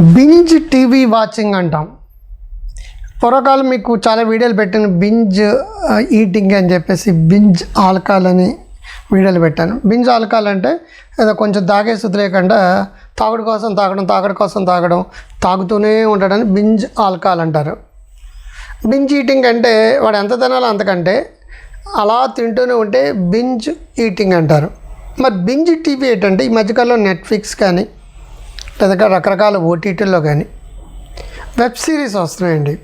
Binge TV watching అంటాం. పూర్వకాలం మీకు చాలా వీడియోలు పెట్టాను. బింజ్ ఈటింగ్ అని చెప్పేసి బింజ్ ఆల్కాల్ అని వీడియోలు పెట్టాను. బింజ్ ఆల్కాల్ అంటే ఏదో కొంచెం తాగేసి వదిలేయకుండా తాగుడు కోసం తాగడం తాగడం కోసం తాగడం తాగుతూనే ఉండడాన్ని బింజ్ ఆల్కాల్ అంటారు. బింజ్ ఈటింగ్ అంటే వాడు ఎంత తినాలో అంతకంటే అలా తింటూనే ఉంటే బింజ్ ఈటింగ్ అంటారు. మరి బింజ్ టీవీ ఏంటంటే ఈ మధ్యకాలంలో నెట్ఫ్లిక్స్ కానీ లేదా రకరకాల ఓటీటీల్లో కానీ వెబ్ సిరీస్ వస్తున్నాయండి.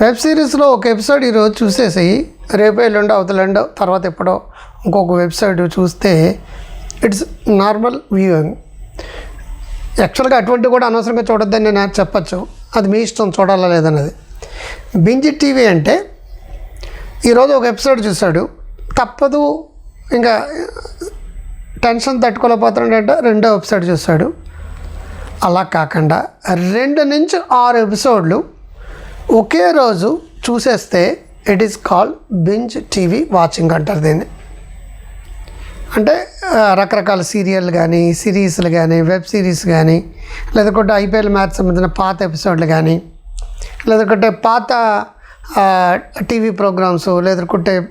వెబ్ సిరీస్లో ఒక ఎపిసోడ్ ఈరోజు చూసేసి రేపు ఎల్లుండో అవతలండో తర్వాత ఎప్పుడో ఇంకొక వెబ్సైట్ చూస్తే ఇట్స్ నార్మల్ వ్యూయింగ్. యాక్చువల్గా అటువంటి కూడా అనవసరంగా చూడొద్దని నేను చెప్పచ్చు. అది మీ ఇష్టం చూడాలా లేదన్నది. బింజి టీవీ అంటే ఈరోజు ఒక ఎపిసోడ్ చూశాడు. తప్పదు ఇంకా టెన్షన్ తట్టుకోలేకపోతున్నాడంటే రెండో ఎపిసోడ్ చూశాడు. అలా కాకుండా రెండు నుంచి ఆరు ఎపిసోడ్లు ఒకే రోజు చూసేస్తే it is call binge TV watching అంటారు దీన్ని. అంటే రకరకాల సీరియల్ కానీ సిరీస్లు కానీ వెబ్ సిరీస్ కానీ లేదంటే ఐపీఎల్ మ్యాచ్ సంబంధించిన పాత ఎపిసోడ్లు కానీ లేదంటే పాత టీవీ ప్రోగ్రామ్స్ లేదంటే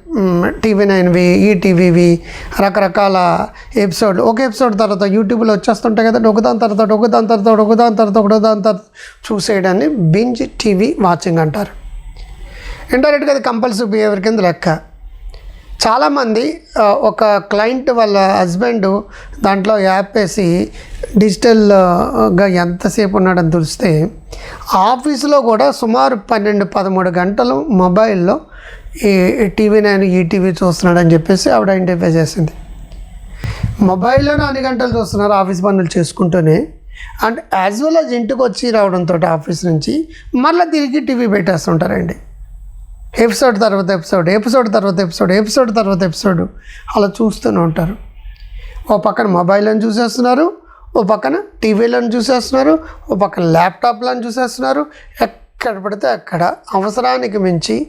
టీవీ నైన్వి ఈటీవీవి రకరకాల ఎపిసోడ్ ఒక ఎపిసోడ్ తర్వాత యూట్యూబ్లో వచ్చేస్తుంటాయి కదా ఒకదాని తర్వాత ఒకదాని తర్వాత ఒకదాని తర్వాత ఒకదాని తర్వాత చూసేయడాన్ని బింజ్ టీవీ వాచింగ్ అంటారు. ఇండైరెక్ట్గా అది కంపల్సరీ బిహేవియర్ కింద లెక్క. చాలామంది ఒక క్లయింట్ వాళ్ళ హస్బెండ్ దాంట్లో యాప్ వేసి డిజిటల్గా ఎంతసేపు ఉన్నాడని తెలిస్తే ఆఫీసులో కూడా సుమారు పన్నెండు పదమూడు గంటలు మొబైల్లో ఈ టీవీ నైన్ ఈటీవీ చూస్తున్నాడని చెప్పేసి ఆవిడ ఐడెంటిఫై చేసింది. మొబైల్లోనే అన్ని గంటలు చూస్తున్నారు ఆఫీస్ పనులు చేసుకుంటూనే. అండ్ యాజ్ వెల్ యాజ్ ఇంటికి వచ్చి రావడంతో ఆఫీస్ నుంచి మళ్ళీ తిరిగి టీవీ పెట్టేస్తుంటారండి. ఎపిసోడ్ తర్వాత ఎపిసోడ్ ఎపిసోడ్ తర్వాత ఎపిసోడ్ ఎపిసోడ్ తర్వాత ఎపిసోడ్ అలా చూస్తూనే ఉంటారు. ఓ పక్కన మొబైల్ని చూసేస్తున్నారు ఓ పక్కన టీవీలను చూసేస్తున్నారు ఓ పక్కన ల్యాప్టాప్లను చూసేస్తున్నారు. ఎక్కడ పడితే అక్కడ అవసరానికి మించి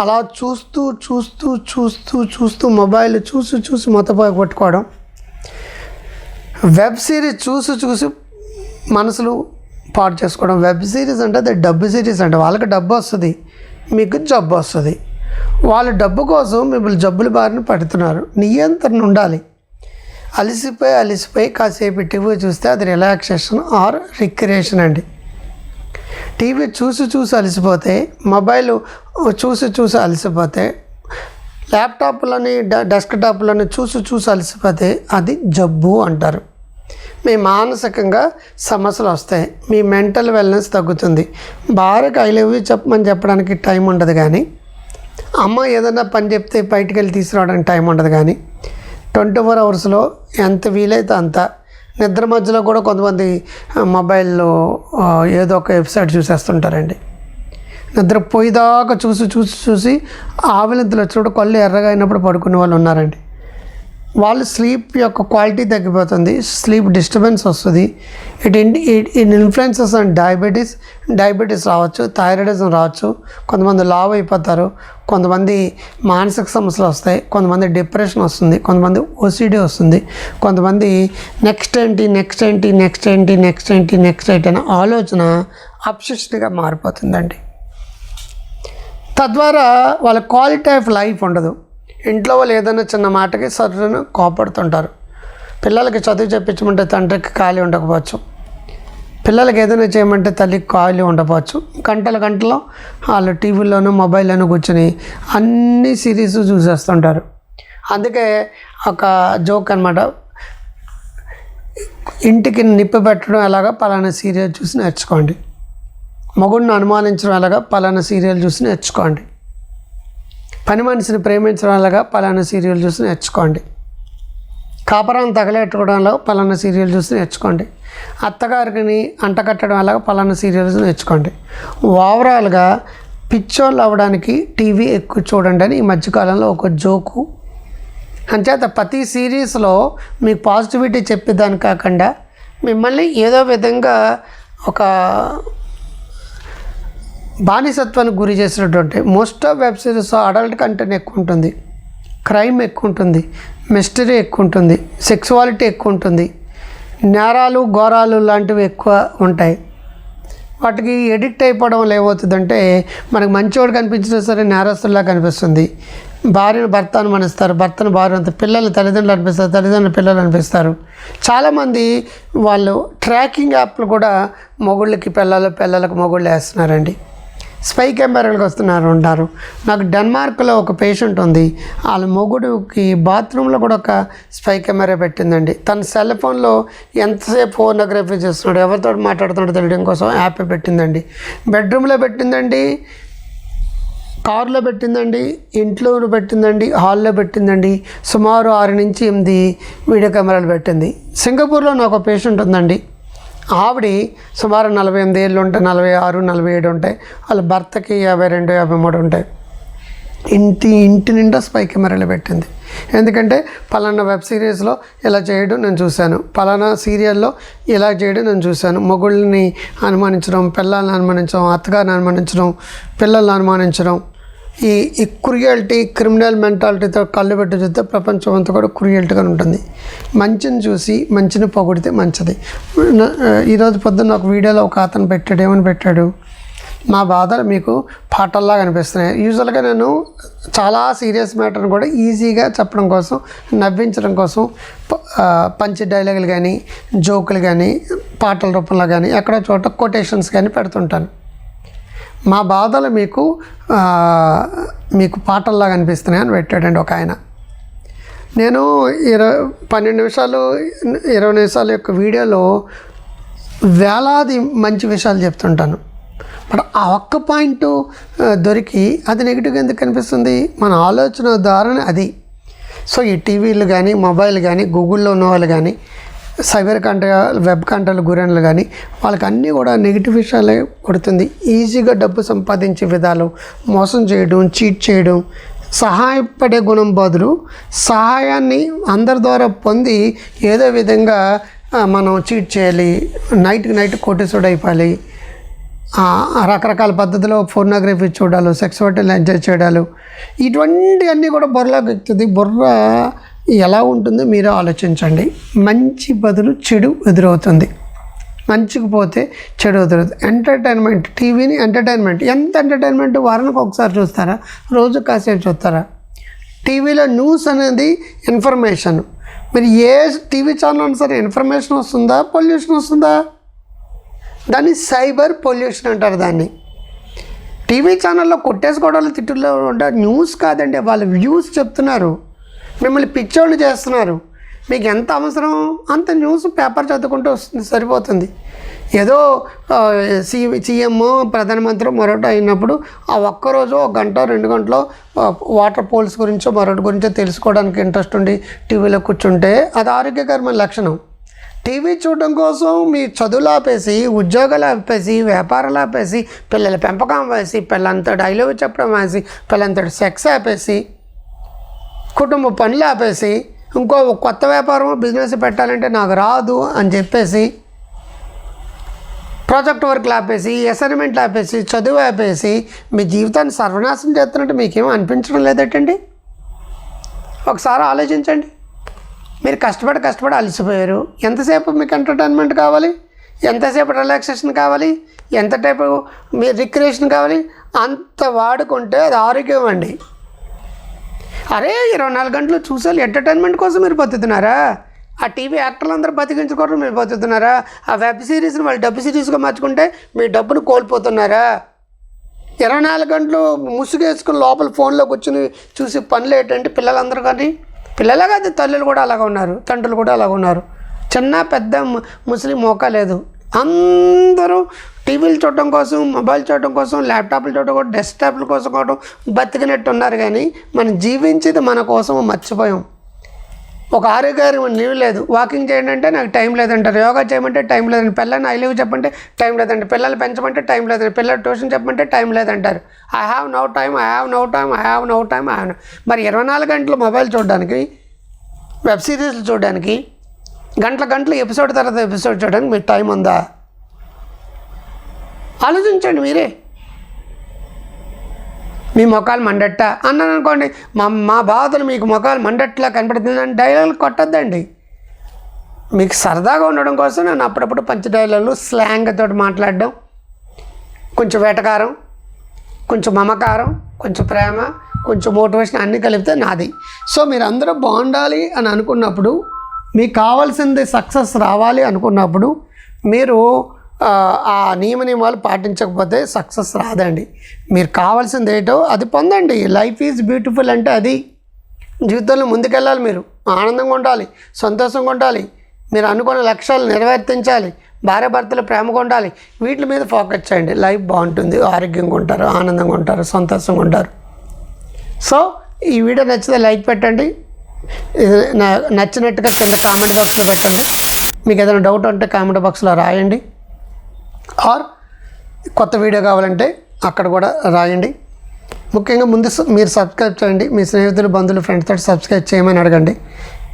అలా చూస్తూ చూస్తూ చూస్తూ చూస్తూ మొబైల్ చూసి చూసి మొత్తపోయి కొట్టుకోవడం వెబ్ సిరీస్ చూసి చూసి మనసులు పాడు చేసుకోవడం వెబ్ సిరీస్ అంటే అది డబ్బు సిరీస్ అంటే వాళ్ళకి డబ్బు వస్తుంది. మీకు జబ్బు వస్తుంది. వాళ్ళ డబ్బు కోసం మిమ్మల్ని జబ్బుల బారిన పడుతున్నారు. నియంత్రణ ఉండాలి. అలసిపోయి అలసిపోయి కాసేపు టీవీ చూస్తే అది రిలాక్సేషన్ ఆర్ రిక్రియేషన్ అండి. టీవీ చూసి చూసి అలసిపోతే మొబైల్ చూసి చూసి అలసిపోతే ల్యాప్టాప్లని డ- డెస్క్టాప్లని చూసి చూసి అలసిపోతే అది జబ్బు అంటారు. మీ మానసికంగా సమస్యలు వస్తాయి. మీ మెంటల్ వెల్నెస్ తగ్గుతుంది. భార్యకు ఐ లవ్ యూ చెప్పమని చెప్పడానికి టైం ఉండదు కానీ అమ్మ ఏదైనా పని చెప్తే బయటికి వెళ్ళి తీసుకురావడానికి టైం ఉండదు కానీ ట్వంటీ ఫోర్ అవర్స్లో ఎంత వీలైతే అంత నిద్ర మధ్యలో కూడా కొంతమంది మొబైల్లో ఏదో ఒక వెబ్సైట్ చూసేస్తుంటారండి. నిద్ర పోయిదాకా చూసి చూసి చూసి ఆవిలింతలు వచ్చినప్పుడు కళ్ళు ఎర్రగా అయినప్పుడు పడుకునే వాళ్ళు ఉన్నారండి. వాళ్ళు స్లీప్ యొక్క క్వాలిటీ తగ్గిపోతుంది స్లీప్ డిస్టర్బెన్స్ వస్తుంది. It it it influences and diabetes diabetes రావచ్చు థైరాయిడిజం రావచ్చు కొంతమంది లావ్ అయిపోతారు కొంతమంది మానసిక సమస్యలు వస్తాయి కొంతమంది డిప్రెషన్ వస్తుంది కొంతమంది ఓసిడీ వస్తుంది కొంతమంది నెక్స్ట్ ఏంటి నెక్స్ట్ ఏంటి నెక్స్ట్ ఏంటి నెక్స్ట్ ఏంటి నెక్స్ట్ ఏంటి అనే ఆలోచన అప్సిస్ట్గా మారిపోతుందండి. తద్వారా వాళ్ళ క్వాలిటీ ఆఫ్ లైఫ్ ఉండదు. ఇంట్లో వాళ్ళు ఏదైనా చిన్న మాటకి సర్రును కోపడుతుంటారు. పిల్లలకి చదువు చెప్పించమంటే తండ్రికి ఖాళీ ఉండకపోవచ్చు. పిల్లలకి ఏదైనా చేయమంటే తల్లికి ఖాళీ ఉండకపోవచ్చు. గంటల గంటలో వాళ్ళు టీవీలోనూ మొబైల్లోనూ కూర్చొని అన్ని సిరీస్ చూసేస్తుంటారు. అందుకే ఒక జోక్ అనమాట ఇంటికి నిప్పు పెట్టడం ఎలాగా? పలానా సీరియల్ చూసి నేర్చుకోండి. మగుడిని అనుమానించడం ఎలాగా? పలానా సీరియల్ చూసి నేర్చుకోండి. పని మనిషిని ప్రేమించడం అలాగా పలానా సీరియల్ చూసి నేర్చుకోండి. కాపరాన్ని తగలెట్టుకోవడంలో పలానా సీరియల్ చూసి నేర్చుకోండి. అత్తగారికి అంటకట్టడం అలాగా పలానా సీరియల్స్ నేర్చుకోండి. ఓవరాల్గా పిచ్చోళ్ళు అవ్వడానికి టీవీ ఎక్కువ చూడండి అని ఈ మధ్యకాలంలో ఒక జోకు. అంచేత ప్రతి సిరీస్లో మీకు పాజిటివిటీ చెప్పేదాని కాకుండా మిమ్మల్ని ఏదో విధంగా ఒక బానిసత్వానికి గురి చేసినటువంటి most of web series adult content ఎక్కువ ఉంటుంది క్రైమ్ ఎక్కువ ఉంటుంది మిస్టరీ ఎక్కువ ఉంటుంది సెక్సువాలిటీ ఎక్కువ ఉంటుంది నేరాలు ఘోరాలు లాంటివి ఎక్కువ ఉంటాయి. వాటికి ఎడిక్ట్ అయిపోవడం వల్ల ఏమవుతుందంటే మనకు మంచివాడు కనిపించినా సరే నేరస్తుల్లా కనిపిస్తుంది. భార్యను భర్త అనుమానిస్తారు. భర్తను భార్య అంత పిల్లలు తల్లిదండ్రులు అనిపిస్తారు. తల్లిదండ్రులు పిల్లలు అనిపిస్తారు. చాలామంది వాళ్ళు ట్రాకింగ్ యాప్లు కూడా మొగుళ్ళకి పిల్లలు పిల్లలకు మొగుళ్ళు వేస్తున్నారండి. స్పై కెమెరాలకు వస్తున్నారు ఉంటారు. నాకు డెన్మార్క్లో ఒక పేషెంట్ ఉంది. వాళ్ళ మొగుడుకి బాత్రూంలో కూడా ఒక స్పై కెమెరా పెట్టిందండి. తన సెల్ ఫోన్లో ఎంతసేపు ఫోనోగ్రఫీ చేస్తున్నాడు ఎవరితో మాట్లాడుతున్నాడో తెలియడం కోసం యాప్ పెట్టిందండి. బెడ్రూమ్లో పెట్టిందండి కారులో పెట్టిందండి ఇంట్లో పెట్టిందండి హాల్లో పెట్టిందండి. సుమారు ఆరు నుంచి ఎనిమిది వీడియో కెమెరాలు పెట్టింది. సింగపూర్లో నాకు ఒక పేషెంట్ ఉందండి. ఆవిడ సుమారు నలభై ఎనిమిది ఏళ్ళు ఉంటాయి నలభై ఆరు నలభై ఏడు ఉంటాయి. వాళ్ళ భర్తకి యాభై రెండు యాభై మూడు ఉంటాయి. ఇంటి ఇంటి నిండా స్పై కెమెరాలు పెట్టింది. ఎందుకంటే పలానా వెబ్ సిరీస్లో ఇలా చేయడం నేను చూశాను. పలానా సీరియల్లో ఇలా చేయడం నేను చూశాను. మొగుళ్ళని అనుమానించడం పిల్లల్ని అనుమానించడం అత్తగారిని అనుమానించడం పిల్లల్ని అనుమానించడం ఈ ఈ క్రుయల్టీ క్రిమినల్ మెంటాలిటీతో కళ్ళు పెట్టి చూస్తే ప్రపంచం అంతా కూడా క్రుయల్టీగా ఉంటుంది. మంచిని చూసి మంచిని పొగిడితే మంచిది. ఈరోజు పొద్దున్న ఒక వీడియోలో ఒక అతను పెట్టాడు ఏమని పెట్టాడు? మా బాధలు మీకు పాటల్లాగా అనిపిస్తున్నాయి. యూజువల్గా నేను చాలా సీరియస్ మ్యాటర్ని కూడా ఈజీగా చెప్పడం కోసం నవ్వించడం కోసం పంచి డైలాగులు కానీ జోకులు కానీ పాటల రూపంలో కానీ ఎక్కడో చోట కొటేషన్స్ కానీ పెడుతుంటాను. మా బాధలు మీకు మీకు పాటల్లాగా అనిపిస్తున్నాయి అని పెట్టాడండి ఒక ఆయన. నేను ఇరవై పన్నెండు నిమిషాలు ఇరవై నిమిషాల యొక్క వీడియోలో వేలాది మంచి విషయాలు చెప్తుంటాను. బట్ ఆ ఒక్క పాయింట్ దొరికి అది నెగిటివ్గా ఎందుకు కనిపిస్తుంది మన ఆలోచన ధారణ అది. సో ఈ టీవీలు కానీ మొబైల్ కానీ గూగుల్లో ఉన్న వాళ్ళు కానీ సైబర్ కంట వెబ్ కంటలు గురైనలు కానీ వాళ్ళకి అన్నీ కూడా నెగిటివ్ విషయాలే కొడుతుంది ఈజీగా డబ్బు సంపాదించే విధాలు మోసం చేయడం చీట్ చేయడం సహాయపడే గుణం బదులు సహాయాన్ని అందరి ద్వారా పొంది ఏదో విధంగా మనం చీట్ చేయాలి నైట్కి నైట్ కోటేశ్వరుడు అయిపోవాలి. రకరకాల పద్ధతిలో ఫోర్నోగ్రఫీ చూడాలి సెక్స్ హోటల్ ఎంజాయ్ చేయడాలు ఇటువంటివన్నీ కూడా బుర్రలోకి ఎక్కుతుంది. బుర్ర ఎలా ఉంటుందో మీరు ఆలోచించండి. మంచి బదులు చెడు ఎదురవుతుంది. మంచికి పోతే చెడు ఎదురవుతుంది. ఎంటర్టైన్మెంట్ టీవీని ఎంటర్టైన్మెంట్ ఎంత ఎంటర్టైన్మెంట్ వారానికి ఒకసారి చూస్తారా? రోజు కాసేపు చూస్తారా? టీవీలో న్యూస్ అనేది ఇన్ఫర్మేషన్ మరి ఏ టీవీ ఛానల్ సరే ఇన్ఫర్మేషన్ వస్తుందా? పొల్యూషన్ వస్తుందా? దాన్ని సైబర్ పొల్యూషన్ అంటారు దాన్ని. టీవీ ఛానల్లో కొట్టేసుకోవడాలు తిట్టుల్లో ఉంటారు న్యూస్ కాదండి. వాళ్ళు వ్యూస్ చెప్తున్నారు. మిమ్మల్ని పిచ్చోళ్ళు చేస్తున్నారు. మీకు ఎంత అవసరం? అంత న్యూస్ పేపర్ చదువుకుంటూ వస్తుంది సరిపోతుంది. ఏదో ఆ, సి సీఎం ప్రధానమంత్రి మరొకటి అయినప్పుడు ఆ ఒక్కరోజు ఒక గంట రెండు గంటలో వాటర్ పోల్స్ గురించో మరొకటి గురించో తెలుసుకోవడానికి ఇంట్రెస్ట్ ఉండి టీవీలో కూర్చుంటే అది ఆరోగ్యకరమైన లక్షణం. టీవీ చూడడం కోసం మీ చదువులు ఆపేసి ఉద్యోగాలు ఆపేసి వ్యాపారాలు ఆపేసి పిల్లల పెంపకం వేసి పిల్లంతా డైలాగ్ చెప్పడం వేసి పిల్లంతా సెక్స్ ఆపేసి కుటుంబ పనులు ఆపేసి ఇంకో కొత్త వ్యాపారం బిజినెస్ పెట్టాలంటే నాకు రాదు అని చెప్పేసి ప్రాజెక్ట్ వర్క్లు ఆపేసి అసైన్మెంట్లు ఆపేసి చదువు ఆపేసి మీ జీవితాన్ని సర్వనాశనం చేస్తున్నట్టు మీకేం అనిపించడం లేదటండి? ఒకసారి ఆలోచించండి. మీరు కష్టపడి కష్టపడి అలసిపోయారు. ఎంతసేపు మీకు ఎంటర్టైన్మెంట్ కావాలి? ఎంతసేపు రిలాక్సేషన్ కావాలి? ఎంత టైపు మీ రిక్రియేషన్ కావాలి? అంత వాడుకుంటే అది ఆరోగ్యం అండి. అరే ఇరవై నాలుగు గంటలు చూసాలి ఎంటర్టైన్మెంట్ కోసం మీరు బతుకుతున్నారా? ఆ టీవీ యాక్టర్లు అందరూ బతికించుకోవడం మీరు బతుకుతున్నారా? ఆ వెబ్ సిరీస్ని వాళ్ళు డబ్బు సిరీస్గా మార్చుకుంటే మీ డబ్బును కోల్పోతున్నారా? ఇరవై నాలుగు గంటలు ముసుగేసుకుని లోపల ఫోన్లో కూర్చుని చూసి పనులు ఏంటంటే పిల్లలందరూ కానీ పిల్లలే కాదు తల్లులు కూడా అలాగ ఉన్నారు తండ్రులు కూడా అలాగ ఉన్నారు. చిన్న పెద్ద ముసలి ముస్లిం మోకా లేదు. అందరూ టీవీలు చూడటం కోసం మొబైల్ చూడటం కోసం ల్యాప్టాప్లు చూడటం కోసం డెస్క్టాప్ల కోసం కూడా బతికినట్టు ఉన్నారు కానీ మనం జీవించేది మన కోసం మర్చిపోయాం. ఒక ఆరోగ్యం నీవు లేదు. వాకింగ్ చేయండి అంటే నాకు టైం లేదంటారు. యోగా చేయమంటే టైం లేదండి పిల్లల్ని ఐ లీవ్ చెప్పంటే టైం లేదండి పిల్లలు పెంచమంటే టైం లేదండి పిల్లలు ట్యూషన్ చెప్పమంటే టైం లేదంటారు. I have no time I have no time I have no time I have మరి ఇరవై నాలుగు గంటలు మొబైల్ చూడడానికి వెబ్ సిరీస్లు చూడడానికి గంటల గంటలు ఎపిసోడ్ తర్వాత ఎపిసోడ్ చూడడానికి మీకు టైం ఉందా? ఆలోచించండి మీరే. మీ మొఖాలు మండట్ట అన్నాను అనుకోండి మా మా బాధలు మీకు మొఖాలు మండట్లా అని డైలాగులు కొట్టద్దండి. మీకు సరదాగా ఉండడం కోసం నేను అప్పుడప్పుడు పంచ డైలాగులు స్లాంగ్ తోటి మాట్లాడడం కొంచెం వేటకారం కొంచెం మమకారం కొంచెం ప్రేమ కొంచెం మోటివేషన్ అన్నీ కలిపితే నాది. సో మీరు అందరూ బాగుండాలి అని అనుకున్నప్పుడు మీకు కావాల్సింది సక్సెస్ రావాలి అనుకున్నప్పుడు మీరు ఆ, నియమ నియమాలు పాటించకపోతే సక్సెస్ రాదండి. మీరు కావాల్సింది ఏంటో అది పొందండి. లైఫ్ ఈజ్ బ్యూటిఫుల్ అంటే అది. జీవితంలో ముందుకెళ్ళాలి మీరు. ఆనందంగా ఉండాలి సంతోషంగా ఉండాలి. మీరు అనుకున్న లక్ష్యాలు నెరవేర్తించాలి. భార్యాభర్తలు ప్రేమగా ఉండాలి. వీటి మీద ఫోకస్ చేయండి. లైఫ్ బాగుంటుంది. ఆరోగ్యంగా ఉంటారు ఆనందంగా ఉంటారు సంతోషంగా ఉంటారు. సో ఈ వీడియో నచ్చితే లైక్ పెట్టండి. ఇది నచ్చినట్టుగా కింద కామెంట్ బాక్స్లో పెట్టండి. మీకు ఏదైనా డౌట్ ఉంటే కామెంట్ బాక్స్లో రాయండి. ఆర్ కొత్త వీడియో కావాలంటే అక్కడ కూడా రాయండి. ముఖ్యంగా ముందు స- మీరు సబ్స్క్రైబ్ చేయండి. మీ స్నేహితులు బంధువులు ఫ్రెండ్స్ తోటి సబ్స్క్రైబ్ చేయమని అడగండి.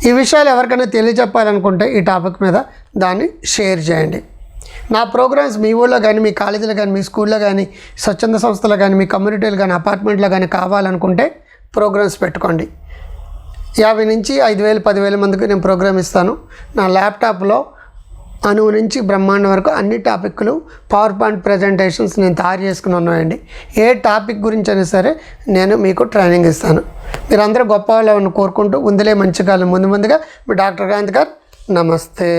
ఈ విషయాలు ఎవరికైనా తెలియజెప్పాలనుకుంటే ఈ టాపిక్ మీద దాన్ని షేర్ చేయండి. నా ప్రోగ్రామ్స్ మీ ఊళ్ళో కానీ మీ కాలేజీలో కానీ మీ స్కూల్లో కానీ స్వచ్ఛంద సంస్థలో కానీ మీ కమ్యూనిటీలు కానీ అపార్ట్మెంట్లో కానీ కావాలనుకుంటే ప్రోగ్రామ్స్ పెట్టుకోండి. యాభై నుంచి ఐదు వేలు పదివేల మందికి నేను ప్రోగ్రామ్ ఇస్తాను. నా ల్యాప్టాప్లో అణువు నుంచి బ్రహ్మాండం వరకు అన్ని టాపిక్లు పవర్ పాయింట్ ప్రజెంటేషన్స్ నేను తయారు చేసుకుని ఉన్నాయండి ఏ టాపిక్ గురించి అయినా సరే నేను మీకు ట్రైనింగ్ ఇస్తాను. మీరందరూ గొప్ప వాళ్ళని కోరుకుంటూ ఉందిలే మంచి కాలం. ముందు ముందుగా మీ డాక్టర్ కాంత్ గారు నమస్తే.